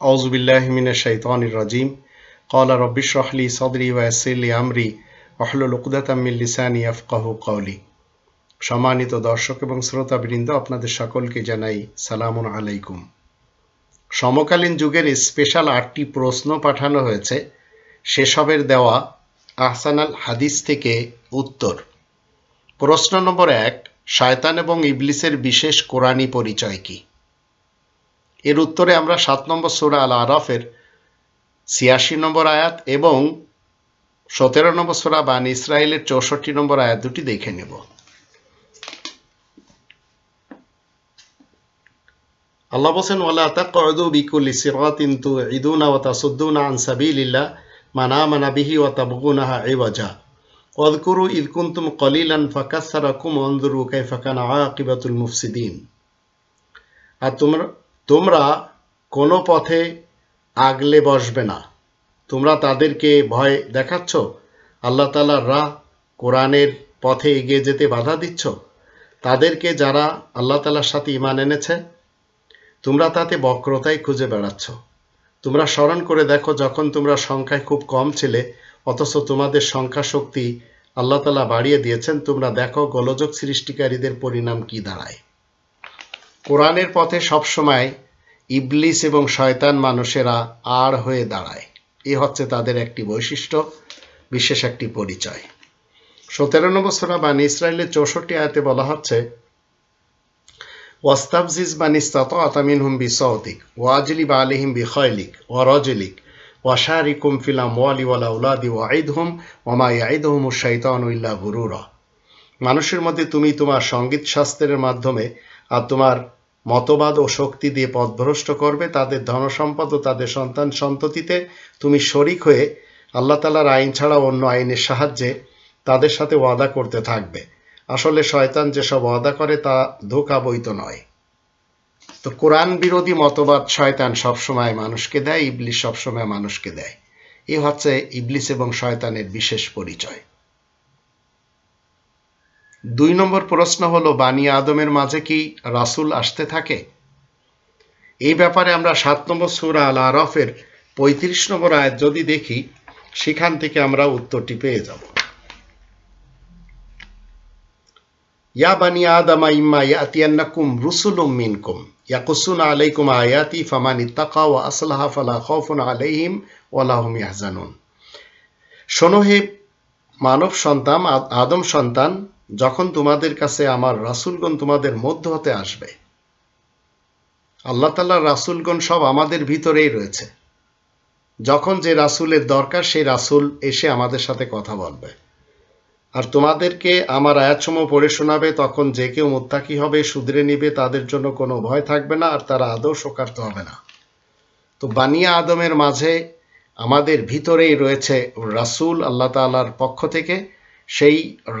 أعوذ بالله من الشيطان الرجيم قال رب اشرح لي صدري ويسر لي أمري واحلل عقدة من লিসানি يفقهوا قولي সম্মানিত দর্শক এবং শ্রোতাবৃন্দ আপনাদের সকলকে জানাই সালামুন আলাইকুম সমকালীন যুগের স্পেশাল আটটি প্রশ্ন পাঠানো হয়েছে সেসবের দেওয়া আহসানাল হাদিস থেকে উত্তর প্রশ্ন নম্বর এক শয়তান এবং ইবলিসের বিশেষ কোরআনী পরিচয় কি এর উত্তরে আমরা সাত নম্বর সুরা আল আরফের ছিয়াশি নম্বর আয়াত এবং সতেরো নম্বর সুরা বান ইসরায়েলের চৌষট্টি নম্বর আয়াত দুটি দেখে নেব। আল্লাহ বলছেন, ওয়ালা তাকউদু বিকুল্লি সিরাতিন তুঈদুনা ওয়া তাসুদ্দুনা আন সাবিলিল্লাহ মান আমানা বিহি ওয়া তাবগুনাহা ইওয়াজা। ওয়াযকুরু ইয কুনতুম কলিলান ফাকাসসারাকুম ওয়ানজুরু কাইফা কানা আকিবাতুল মুফসিদিন। আর তোমরা তোমরা কোনো পথে আগলে বসবে না। তোমরা তাদেরকে ভয় দেখাচ্ছ? আল্লাহ তালার রাহ কোরআনের পথে এগিয়ে যেতে বাধা দিচ্ছ? তাদেরকে যারা আল্লাহ তালার সাথে ইমান এনেছে, তোমরা তাতে বক্রতাই খুঁজে বেড়াচ্ছ। তোমরা স্মরণ করে দেখো, যখন তোমরা সংখ্যায় খুব কম ছিলে, অথচ তোমাদের সংখ্যা শক্তি আল্লাহ তালা বাড়িয়ে দিয়েছেন, তোমরা দেখো গোলযোগ সৃষ্টিকারীদের পরিণাম কি দাঁড়ায়। কোরআনের পথে সবসময় ইবলিস এবং শয়তান মানুষেরা আর হয়ে দাঁড়ায়। এ হচ্ছে তাদের একটি বৈশিষ্ট্য, বিশেষ একটি পরিচয়। সতেরো নম্বর সোরা বানি ইসরায়েলের চৌষট্টি আয়াতে বলা হচ্ছে ওয়াস্তাবজিজ বানিস্তাত আতামিন হুম বিসৌতিক ওয়াজলি বা আলিহিম বিখয়লিক ওয়ারজলিক ওয়াশারিকুম ফিলাম ওয়ালি ওয়ালা উলাদি ওয়াঈদ হুম ওমা ইয়াঈদ হুম শৈতান ইল্লা গুরুরা। মানুষের মধ্যে তুমি তোমার সংগীত শাস্ত্রের মাধ্যমে আর তোমার মতবাদ ও শক্তি দিয়ে পথভ্রষ্ট করবে, তাদের ধনসম্পদ ও তাদের সন্তান সন্ততিতে তুমি শরিক হয়ে আল্লাহ তালার আইন ছাড়া অন্য আইনের সাহায্যে তাদের সাথে ওয়াদা করতে থাকবে। আসলে শয়তান যেসব ওয়াদা করে তা ধোকা বইত নয়। তো কোরআন বিরোধী মতবাদ শয়তান সবসময় মানুষকে দেয় ইবলিশ সবসময় মানুষকে দেয়। এ হচ্ছে ইবলিস এবং শয়তানের বিশেষ পরিচয়। দুই নম্বর প্রশ্ন হলো, বানি আদমের মাঝে কি রাসুল আসতে থাকে? এই ব্যাপারে আমরা সাত নম্বর সুরা আল আরফের পঁয়ত্রিশ নম্বর আয়াত যদি দেখি, সেখান থেকে আমরা উত্তরটি পেয়ে যাব। ইয়া বানি আদমা ইম্মা ইয়াতিয়ান্নাকুম রুসুলুম মিনকুম, ইয়াকুসুনা আলাইকুম আয়াতি ফামান ইত্তাকা ওয়া আসলাহা ফালা খাউফুন আলাইহিম ওয়া লা হুম ইয়াহজানুন। শোনো হে মানব সন্তান আদম সন্তান যখন তোমাদের কাছে আমার রাসুলগণ তোমাদের মধ্য হতে আসবে, আল্লাহ তাল্লাহ রাসুলগণ সব আমাদের ভিতরেই রয়েছে। যখন যে রাসুলের দরকার, সেই রাসুল এসে আমাদের সাথে কথা বলবে। আর তোমাদেরকে আমার আয়াতসমূহ পড়ে শোনাবে, তখন যে কেউ মোত্তাকি হবে, শুধরে নিবে, তাদের জন্য কোনো ভয় থাকবে না, আর তারা আদৌ শোকার্ত হবে না। তো বানিয়া আদমের মাঝে আমাদের ভিতরেই রয়েছে রাসুল আল্লাহ তাল্লার পক্ষ থেকে সেই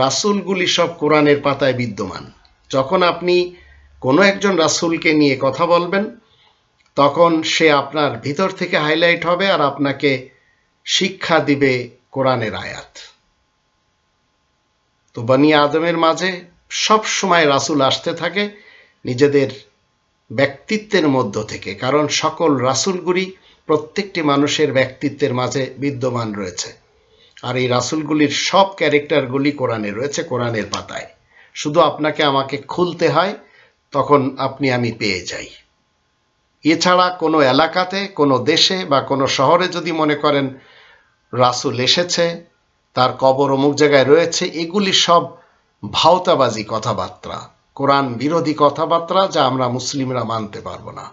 রাসুলগুলি সব কোরআনের পাতায় বিদ্যমান। যখন আপনি কোনো একজন রাসুলকে নিয়ে কথা বলবেন, তখন সে আপনার ভিতর থেকে হাইলাইট হবে আর আপনাকে শিক্ষা দিবে কোরআনের আয়াত। তো বানি আদমের মাঝে সব সময় রাসুল আসতে থাকে নিজেদের ব্যক্তিত্বের মধ্য থেকে, কারণ সকল রাসুলগুলি প্রত্যেকটি মানুষের ব্যক্তিত্বের মাঝে বিদ্যমান রয়েছে। আর এই রাসুলগুলির সব ক্যারেক্টারগুলি কোরআনে রয়েছে, কোরআনের পাতায়। শুধু আপনাকে আমাকে খুলতে হয়, তখন আপনি আমি পেয়ে যাই। এছাড়া কোনো এলাকাতে, কোনো দেশে বা কোনো শহরে যদি মনে করেন রাসুল এসেছে, তার কবর অমুক জায়গায় রয়েছে, এগুলি সব ভাওতাবাজি কথাবার্তা, কোরআন বিরোধী কথাবার্তা যা আমরা মুসলিমরা মানতে পারব না।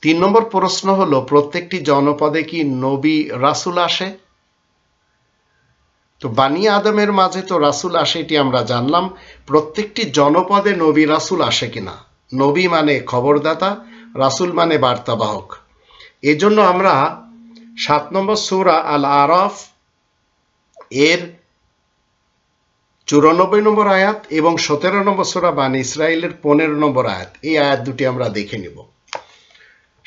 তিন নম্বর প্রশ্ন হলো, প্রত্যেকটি জনপদে কি নবী রাসুল আসে? তো বানিয়া আদমের মাঝে তো রাসুল আসে এটি আমরা জানলাম, প্রত্যেকটি জনপদে নবী রাসুল আসে কিনা? নবী মানে খবরদাতা, রাসুল মানে বার্তাবাহক। এজন্য আমরা সাত নম্বর সুরা আল আরফ এর চুরানব্বই নম্বর আয়াত এবং সতেরো নম্বর সুরা বান ইসরায়েলের পনেরো নম্বর আয়াত, এই আয়াত দুটি আমরা দেখে নিব।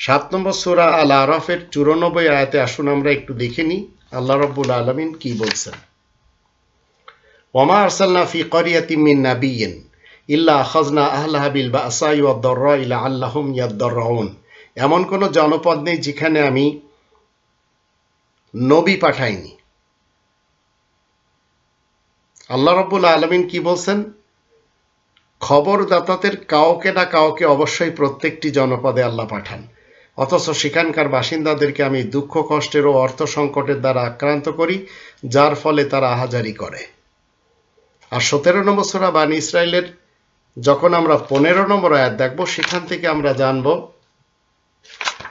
সাত নম্বর সুরা আল আরফের চুরানব্বই আয়াতে আসুন আমরা একটু দেখে নিই, আল্লাহ রব্বুল আলমিন কি বলছেন? ওমা আরসালনা ফি করিয়াতি মিন নাবিয়িন ইল্লা আখাজনা আহলাহা বিল বাসাই ওয়াদ-দাররা ইলা এমন কোনো জনপদ নেই যেখানে আমি নবী পাঠাইনি। আল্লাহ রব্বুল আলমিন কি বলছেন? খবরদাতাদের কাউকে না কাউকে অবশ্যই প্রত্যেকটি জনপদে আল্লাহ পাঠান। অথচ সেখানকার বাসিন্দাদেরকে আমি দুঃখ, কষ্টের ও অর্থ সংকটের দ্বারা আক্রান্ত করি, যার ফলে তারা আহাজারি করে। আর সতেরো নম্বর সোরা বানি ইসরায়েলের যখন আমরা পনেরো নম্বর আয়াত দেখব, সেখান থেকে আমরা জানব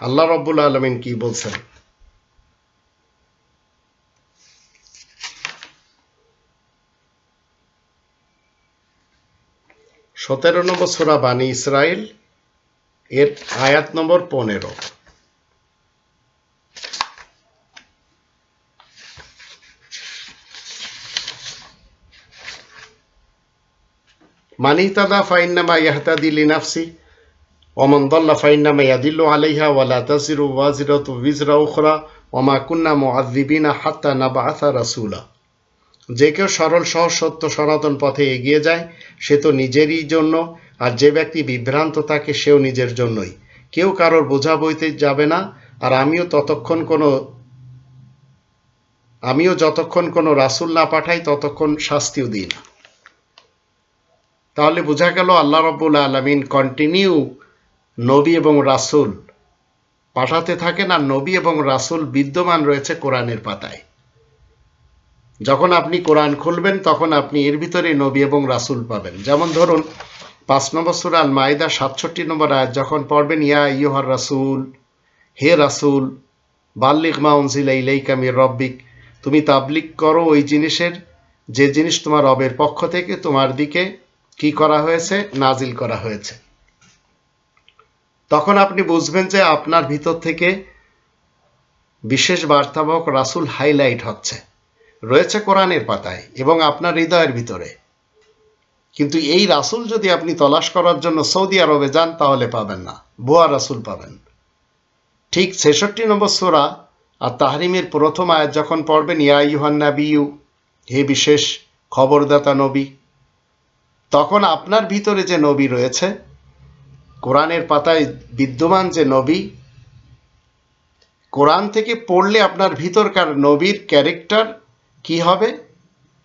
আল্লাহ রব্বুল আলমিন কি বলছেন। সতেরো নম্বর সোরা বানি ইসরায়েল এর আয়াত নম্বর পনেরো। মানি তাদা ফাইন্নামা ইয়াহতাদি লিনাফসি ওমন দল্লা ফাইন্নামা ইয়াদিল্লু আলাইহা ওয়ালা তাসিরু ওয়াজিরাতু উইজরা উখরা ওমা কুন্না মুআযযিবিনা হাত্তা নাবআথা রাসূলা। যে কেউ সরল, সহজ, সত্য, সনাতন পথে এগিয়ে যায়, সে তো নিজেরই জন্য, আর যে ব্যক্তি বিভ্রান্ত থাকে, সেও নিজের জন্যই। কেউ কারোর বোঝা বইতে যাবে না, আর আমিও ততক্ষণ কোনো, আমিও যতক্ষণ কোনো রাসুল না পাঠাই, ততক্ষণ শাস্তিও দিই না। তাহলে বোঝা গেল আল্লাহ রব্বুল আলমিন কন্টিনিউ নবী এবং রাসুল পাঠাতে থাকেন আর নবী এবং রাসুল বিদ্যমান রয়েছে কোরআনের পাতায়। যখন আপনি কোরআন খুলবেন, তখন আপনি এর ভিতরে নবী এবং রাসুল পাবেন। যেমন ধরুন, পাঁচ নম্বর সুরা আল মাইদা সাতষট্টি নম্বর আয়াত, যখন পড়বেন, ইয়া ইয়ুহার রাসুল, হে রাসুল বাল্লিক মাউনজিলা ইলাইকা মির রব্বিক, তুমি তাবলিক করো ওই জিনিসের, যে জিনিস তোমার রবের পক্ষ থেকে তোমার দিকে কি করা হয়েছে? নাজিল করা হয়েছে। তখন আপনি বুঝবেন যে আপনার ভিতর থেকে বিশেষ বার্তাবক রাসুল হাইলাইট হচ্ছে। রয়েছে কোরআনের পাতায় এবং আপনার হৃদয়ের ভিতরে। কিন্তু এই রাসুল যদি আপনি তলাশ করার জন্য সৌদি আরবে যান, তাহলে পাবেন না। ভুয়া রাসুল পাবেন। ঠিক ছেষট্টি নম্বর সোরা আর তাহরিমের প্রথম আয়াত যখন পড়বেন, ইয়া ইউহান্না বিউ হে বিশেষ খবরদাতা নবী তখন আপনার ভিতরে যে নবী রয়েছে, কোরআনের পাতায় বিদ্যমান যে নবী, কোরআন থেকে পড়লে আপনার ভিতরকার নবীর ক্যারেক্টার কি হবে?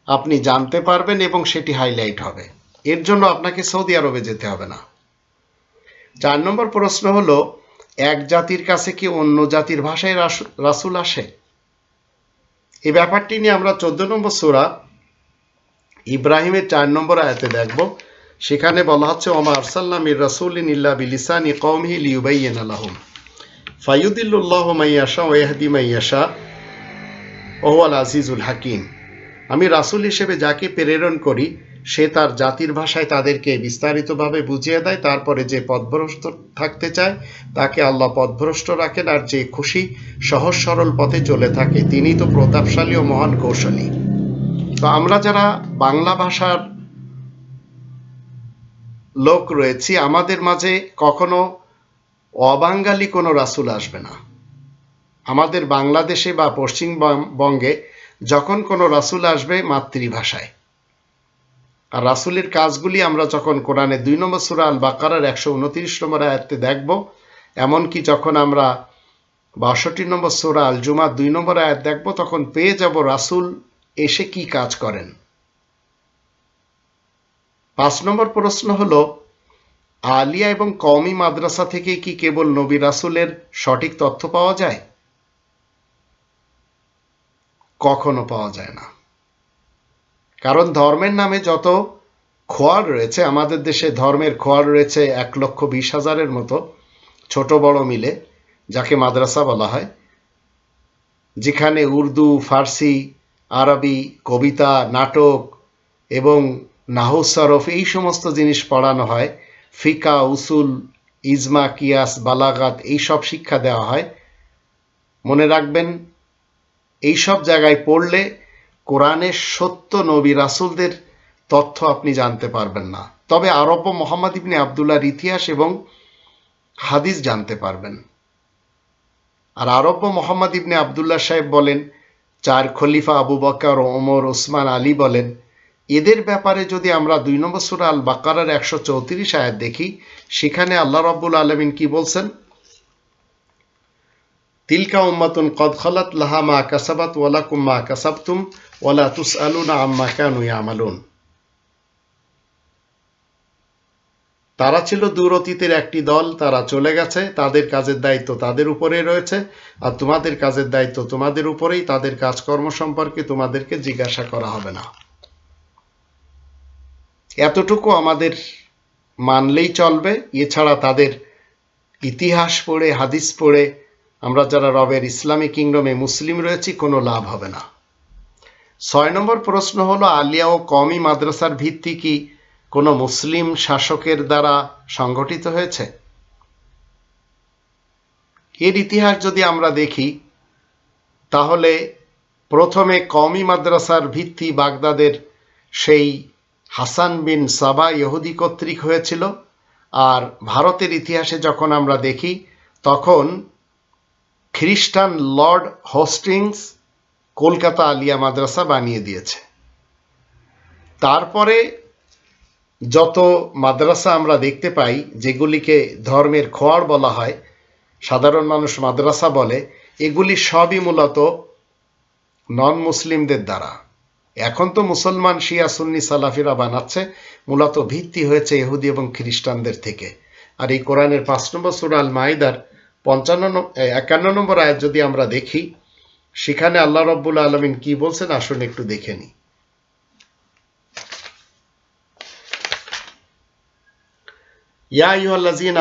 আপনি জানতে পারবেন এবং সেটি হাইলাইট হবে। এর জন্য আপনাকে সৌদি আরবে যেতে হবে না। চার নম্বর প্রশ্ন হলো, এক জাতির কাছে কি অন্য জাতির ভাষায় রাসুল আসে? এই ব্যাপারটি নিয়ে আমরা চোদ্দ নম্বর সোরা ইব্রাহিমের চার নম্বর আয়াতে দেখব, সেখানে বলা হচ্ছে, ওমা আরসাল্লামির রাসুলিন ইল্লা বিলিসানি কৌমহি লিউবাইয়েন আলাহম ফাইয়ুদিল্লাহ মাইয়াশা ওয়াহদি মাইয়াশা ওয়াল আজিজুল হাকিম। আমি রাসুল হিসেবে যাকে প্রেরণ করি, সে তার জাতির ভাষায় তাদেরকে বিস্তারিতভাবে বুঝিয়ে দেয়, তারপরে যে পথভ্রষ্ট থাকতে চায়, তাকে আল্লাহ পথভ্রষ্ট রাখেন, আর যে খুশি, সহজ সরল পথে চলে থাকে তিনি তো প্রতাপশালী ও মহান কৌশলী। তো আমরা যারা বাংলা ভাষার লোক রয়েছি, আমাদের মাঝে কখনো অবাঙ্গালি কোনো রাসুল আসবে না। আমাদের বাংলাদেশে বা পশ্চিমবঙ্গে যখন কোনো রাসুল আসবে মাতৃভাষায়। আর রাসুলের কাজগুলি আমরা যখন কোরআনে দুই নম্বর সুরা আল বাকারার একশো উনত্রিশ নম্বর আয়াতে দেখব, এমনকি যখন আমরা বাষট্টি নম্বর সুরা আল জুমা দুই নম্বর আয়াত দেখব, তখন পেয়ে যাব রাসুল এসে কি কাজ করেন? পাঁচ নম্বর প্রশ্ন হল, আলিয়া এবং কওমি মাদ্রাসা থেকে কি কেবল নবী রাসুলের সঠিক তথ্য পাওয়া যায়? কখনো পাওয়া যায় না। কারণ ধর্মের নামে যত খোয়ার রয়েছে, আমাদের দেশে ধর্মের খোয়ার রয়েছে এক লক্ষ বিশ হাজারের মতো ছোট বড় মিলে, যাকে মাদ্রাসা বলা হয়। যেখানে উর্দু, ফার্সি আরবি কবিতা, নাটক এবং নাহুসরফ এই সমস্ত জিনিস পড়ানো হয়। ফিকা, উসুল, ইজমা, কিয়াস, বালাগাত এই সব শিক্ষা দেওয়া হয়। মনে রাখবেন, এই সব জায়গায় পড়লে কোরআনের সত্য নবী রাসুলদের তথ্য আপনি জানতে পারবেন না। তবে আরব্য মোহাম্মদ ইবনে আবদুল্লাহর ইতিহাস এবং হাদিস জানতে পারবেন। আর আরব্য মোহাম্মদ ইবনে আবদুল্লাহ সাহেব বলেন চার খলিফা আবু বকর, ওমর, ওসমান, আলী বলেন, এদের ব্যাপারে যদি আমরা দুই নম্বর সুরা আল বাকারার একশো চৌত্রিশ আয়াত দেখি, সেখানে আল্লাহ রব্বুল আলমিন কি বলছেন? তিলকা উম্মাতুন কদ খলাত লাহা মা কাসাবাত ওয়ালাকুম মা কাসাবতুম ওয়ালা তুস আলুন আম্মা কানু ইয়ামালুন। তারা ছিল দূর অতীতের একটি দল, তারা চলে গেছে, তাদের কাজের দায়িত্ব তাদের উপরেই রয়েছে, আর তোমাদের কাজের দায়িত্ব তোমাদের উপরেই, তাদের কাজকর্ম সম্পর্কে তোমাদেরকে জিজ্ঞাসা করা হবে না। এতটুকু আমাদের মানলেই চলবে। এছাড়া তাদের ইতিহাস পড়ে, হাদিস পড়ে, আমরা যারা রবের ইসলামী কিংডমে মুসলিম রয়েছি, কোনো লাভ হবে না। ছয় নম্বর প্রশ্ন হলো, আলিয়া ও কমি মাদ্রাসার ভিত্তি কি? কোনো মুসলিম শাসকের দ্বারা সংগঠিত হয়েছে? এর ইতিহাস যদি আমরা দেখি, তাহলে প্রথমে কমি মাদ্রাসার ভিত্তি বাগদাদের সেই হাসান বিন সাবা ইহুদি কর্তৃক হয়েছিল। আর ভারতের ইতিহাসে যখন আমরা দেখি, তখন খ্রিস্টান লর্ড হোস্টিংস কলকাতা আলিয়া মাদ্রাসা বানিয়ে দিয়েছে। তারপরে যত মাদ্রাসা আমরা দেখতে পাই, যেগুলিকে ধর্মের খোয়ার বলা হয়, সাধারণ মানুষ মাদ্রাসা বলে, এগুলি সবই মূলত নন মুসলিমদের দ্বারা। এখন তো মুসলমান শিয়া সুন্নি সালাফিরা বানাচ্ছে, মূলত ভিত্তি হয়েছে ইহুদি এবং খ্রিস্টানদের থেকে। আর এই কোরআনের পাঁচ নম্বর সুরাল মাইদার পঞ্চান্ন একান্ন নম্বর আয়াত যদি আমরা দেখি, সেখানে আল্লাহ রব্বুল আলমিন কি বলছেন, আসুন একটু দেখে নিই। ইয়া আউলিয়া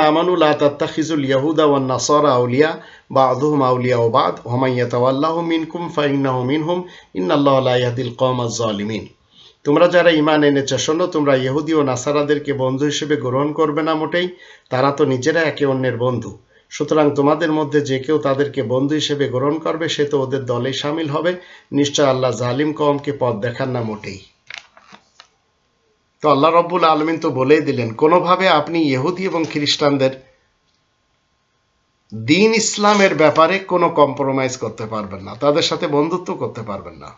তোমরা যারা ঈমান এনেছো, শোনো, তোমরা ইহুদি ও নাসারাদেরকে বন্ধু হিসেবে গ্রহণ করবে না মোটেই, তারা তো নিজেরা একে অন্যের বন্ধু। সুতরাং তোমাদের মধ্যে যে কেউ তাদেরকে বন্ধু হিসেবে গ্রহণ করবে, সে তো ওদের দলেই সামিল হবে। নিশ্চয় আল্লাহ জালিম কমকে পথ দেখান না মোটেই। তো আল্লাহ রব্বুল আলমিন তো বলেই দিলেন, কোনোভাবে আপনি ইহুদি এবং খ্রিস্টানদের দিন ইসলামের ব্যাপারে কোনো কম্প্রোমাইজ করতে পারবেন না, তাদের সাথে বন্ধুত্ব করতে পারবেন না।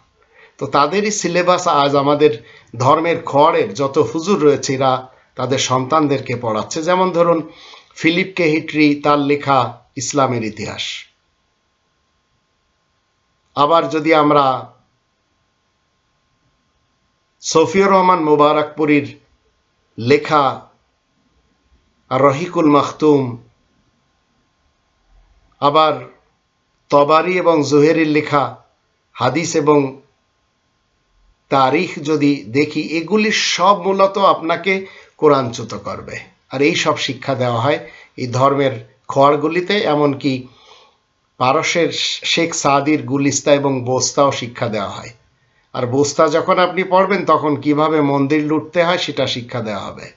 তো তাদেরই সিলেবাস আজ আমাদের ধর্মের খড়ের যত হুজুর রয়েছে এরা তাদের সন্তানদেরকে পড়াচ্ছে। যেমন ধরুন ফিলিপ কে হিটরি, তার লেখা ইসলামের ইতিহাস। আবার যদি আমরা সফিউর রহমান মোবারকপুরীর লেখা রহিকুল মাখতুম, আবার তবারি এবং জোহেরির লেখা হাদিস এবং তারিখ যদি দেখি, এগুলি সব মূলত আপনাকে কোরআনচ্যুত করবে। আর এই সব শিক্ষা দেওয়া হয় এই ধর্মের খড়গুলিতে এমনকি পারস্যের শেখ সাদির গুলিস্তা এবং বোস্তাও শিক্ষা দেওয়া হয়। আর বোস্তা যখন আপনি পড়বেন, তখন কীভাবে মন্দির লুটতে হয় সেটা শিক্ষা দেওয়া হবে।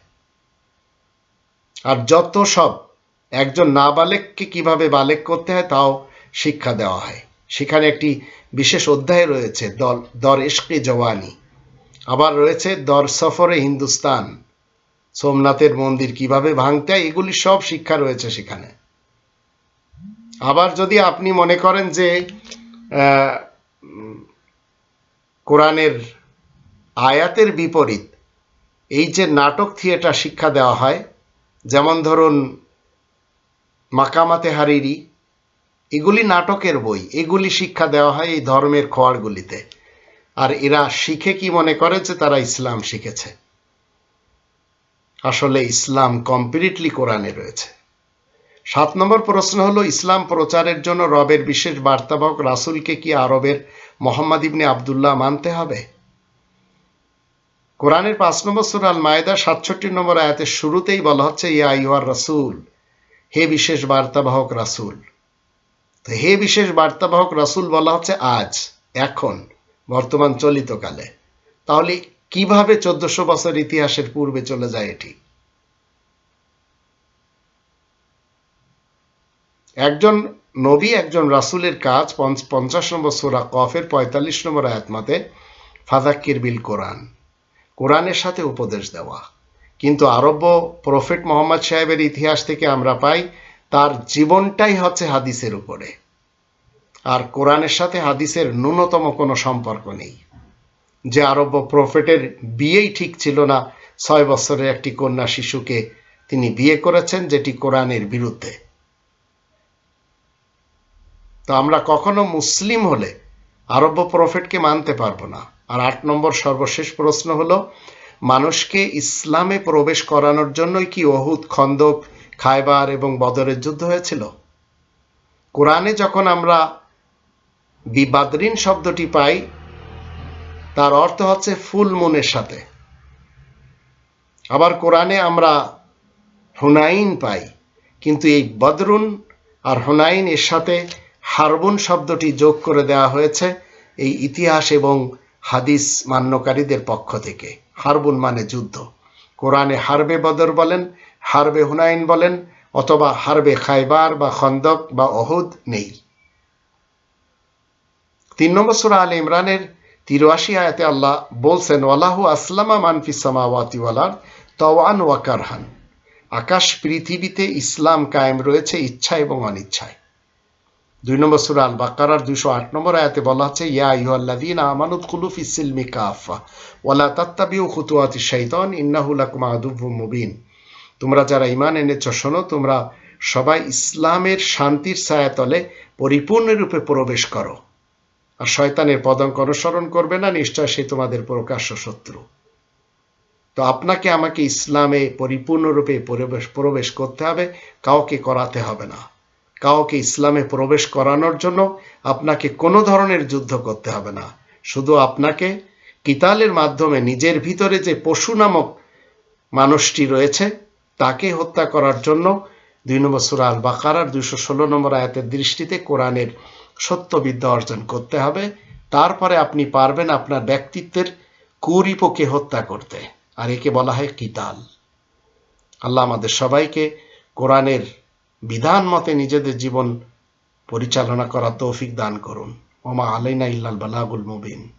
আর যত সব একজন নাবালেককে কীভাবে বালেক করতে হয়, তাও শিক্ষা দেওয়া হয়। সেখানে একটি বিশেষ অধ্যায় রয়েছে, দল, দর ইশকে জওয়ানি। আবার রয়েছে, দর সফরে হিন্দুস্তান। সোমনাথের মন্দির কীভাবে ভাঙতে হয়, এগুলি সব শিক্ষা রয়েছে সেখানে। আবার যদি আপনি মনে করেন যে কোরআনের আয়াতের বিপরীত, এই যে নাটক থিয়েটার শিক্ষা দেওয়া হয়, যেমন ধরুন মাকামাতে হারিরি, এগুলি নাটকের বই, এগুলি শিক্ষা দেওয়া হয় এই ধর্মের খোয়ারগুলিতে। আর এরা শিখে কি মনে করে যে তারা ইসলাম শিখেছে? আসলে ইসলাম কমপ্লিটলি কোরআনে রয়েছে। সাত নম্বর প্রশ্ন হলো, ইসলাম প্রচারের জন্য রবের বিশেষ বার্তাবাহক রাসুলকে কি আরবের মোহাম্মদ ইবনে আবদুল্লাহ মানতে হবে? কোরআনের পাঁচ নম্বর সুরাল মায়দা সাতষট্টি নম্বর আয়াতের শুরুতেই বলা হচ্ছে, ইয়া ইউয়ার রাসুল, হে বিশেষ বার্তাবাহক রাসুল। তো হে বিশেষ বার্তাবাহক রাসুল বলা হচ্ছে আজ, এখন, বর্তমান চলিতকালে। তাহলে কীভাবে চোদ্দশো বছর ইতিহাসের পূর্বে চলে যায় এটি? একজন নবী একজন রাসুলের কাজ পঞ্চাশ নম্বর সোরা কফের পঁয়তাল্লিশ নম্বর আয়াতমাতে ফাদাক্কির বিল কোরআন। কোরআনের সাথে উপদেশ দেওয়া। কিন্তু আরব্য প্রফেট মোহাম্মদ সাহেবের ইতিহাস থেকে আমরা পাই, তার জীবনটাই হচ্ছে হাদিসের উপরে। আর কোরআনের সাথে হাদিসের ন্যূনতম কোনো সম্পর্ক নেই। যে আরব্য প্রফেটের বিয়েই ঠিক ছিল না, ছয় বছরের একটি কন্যা শিশুকে তিনি বিয়ে করেছেন, যেটি কোরআনের বিরুদ্ধে। তো আমরা কখনো মুসলিম হলে আরব্য প্রফেটকে মানতে পারব না। আর আট নম্বর সর্বশেষ প্রশ্ন হলো, মানুষকে ইসলামে প্রবেশ করানোর জন্যই কি অহুদ খন্দক, খায়বার এবং বদরের যুদ্ধ হয়েছিল? কোরআনে যখন আমরা বিবাদরিন শব্দটি পাই, তার অর্থ হচ্ছে ফুল মুনের সাথে। আবার কোরআনে আমরা হুনাইন পাই, কিন্তু এই বদরুন আর হুনাইন এর সাথে হারবুন শব্দটি যোগ করে দেওয়া হয়েছে এই ইতিহাস এবং হাদিস মান্যকারীদের পক্ষ থেকে। হারবুন মানে যুদ্ধ। কোরআনে হারবে বদর বলেন, হারবে হুনাইন বলেন, অথবা হারবে খাইবার বা খন্দক বা অহুদ নেই। তিন নম্বর সুরা আল ইমরানের তিরাশি আয়াতে আল্লাহ বলছেন, ওয়ালাহু আসলামা মানফি সামাওয়াতি ওয়ালার তওয়ান ওয়াকারহান আকাশ, পৃথিবীতে ইসলাম কায়েম রয়েছে ইচ্ছা এবং অনিচ্ছায়। দুই নম্বর সুরা আল বাকারার দুইশো আট নম্বর আয়াতে বলা ইয়া কাফা খুতুয়াতি আদুব্বু মুবিন। তোমরা যারা ইমান এনেছ, শোনো, তোমরা সবাই ইসলামের শান্তির ছায়াতলে পরিপূর্ণরূপে প্রবেশ করো। আর শয়তানের পদঙ্ক অনুসরণ করবে না, নিশ্চয় সে তোমাদের প্রকাশ্য শত্রু। তো আপনাকে আমাকে ইসলামে পরিপূর্ণরূপে প্রবেশ প্রবেশ করতে হবে, কাউকে করাতে হবে না। কাউকে ইসলামে প্রবেশ করানোর জন্য আপনাকে কোনো ধরনের যুদ্ধ করতে হবে না। শুধু আপনাকে কিতালের মাধ্যমে নিজের ভিতরে যে পশু নামক মানুষটি রয়েছে, তাকে হত্যা করার জন্য দুই নম্বর সুরা আল বাকারার দুইশো ষোলো নম্বর আয়াতের দৃষ্টিতে কোরআনের সত্যবিদ্যা অর্জন করতে হবে। তারপরে আপনি পারবেন আপনার ব্যক্তিত্বের কুরিপকে হত্যা করতে। আর একে বলা হয় কিতাল। আল্লাহ আমাদের সবাইকে কোরআনের বিধান মতে নিজেদের জীবন পরিচালনা করা তৌফিক দান করুন। ওমা আলাইনা ইল্লাল বালাগুল মুবিন।